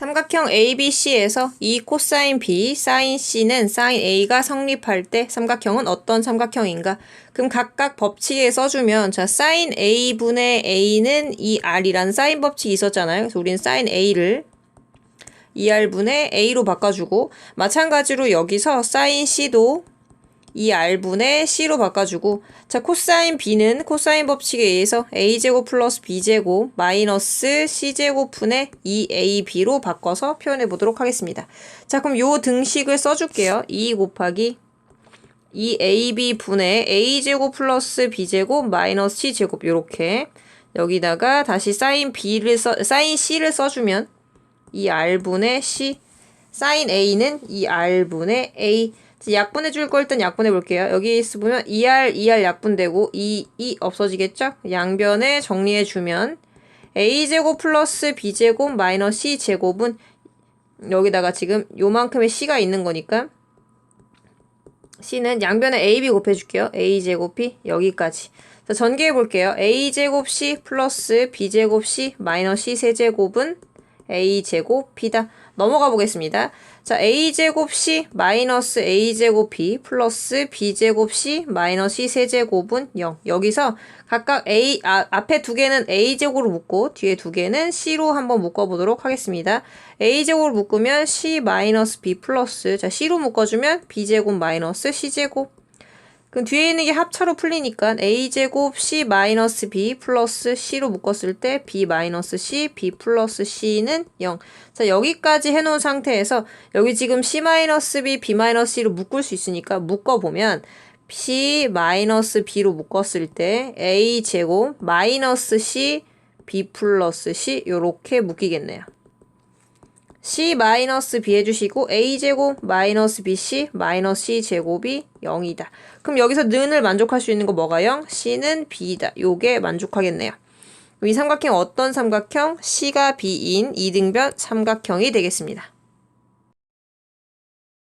삼각형 ABC에서 이 코사인 B, 사인 C는 사인 A가 성립할 때 삼각형은 어떤 삼각형인가? 그럼 각각 법칙에 써주면 자 사인 A분의 A는 이 R이란 사인 법칙이 있었잖아요. 그래서 우리는 사인 A를 2R분의 A로 바꿔주고 마찬가지로 여기서 사인 C도 2R분의 C로 바꿔주고 자 코사인 B는 코사인 법칙에 의해서 A제곱 플러스 B제곱 마이너스 C제곱분의 2AB로 바꿔서 표현해 보도록 하겠습니다. 자 그럼 요 등식을 써줄게요. 2 곱하기 2AB분의 A제곱 플러스 B제곱 마이너스 C제곱 요렇게 여기다가 다시 사인 B를 써, 사인 C를 써주면 2R분의 C 사인 A는 2R분의 A 약분해 줄거 일단 약분해 볼게요. 여기 보면 2R, 2R 약분되고 2, 2 없어지겠죠? 양변에 정리해 주면 A제곱 플러스 B제곱 마이너스 C제곱은 여기다가 지금 요만큼의 C가 있는 거니까 C는 양변에 AB 곱해 줄게요. A제곱이 여기까지. 자, 전개해 볼게요. A제곱 C 플러스 B제곱 C 마이너스 C 세제곱은 A제곱 B다. 넘어가 보겠습니다. 자, a제곱 c 마이너스 a제곱 b 플러스 b제곱 c 마이너스 c 세제곱은 0. 여기서 각각 a 아, 앞에 두 개는 a제곱으로 묶고 뒤에 두 개는 c로 한번 묶어 보도록 하겠습니다. a제곱으로 묶으면 c 마이너스 b 플러스 자 c로 묶어 주면 b제곱 마이너스 c제곱 그럼 뒤에 있는 게 합차로 풀리니까 a제곱 c 마이너스 b 플러스 c로 묶었을 때 b 마이너스 c, b 플러스 c는 0. 자 여기까지 해놓은 상태에서 여기 지금 c 마이너스 b, b 마이너스 c로 묶을 수 있으니까 묶어보면 c 마이너스 b로 묶었을 때 a 제곱 마이너스 c, b 플러스 c 요렇게 묶이겠네요. C 마이너스 b 해주시고 a제곱 마이너스 bc 마이너스 c 제곱이 0이다. 그럼 여기서 는을 만족할 수 있는 거 뭐가 0? c는 b다. 요게 만족하겠네요. 이 삼각형 어떤 삼각형? c가 b인 이등변 삼각형이 되겠습니다.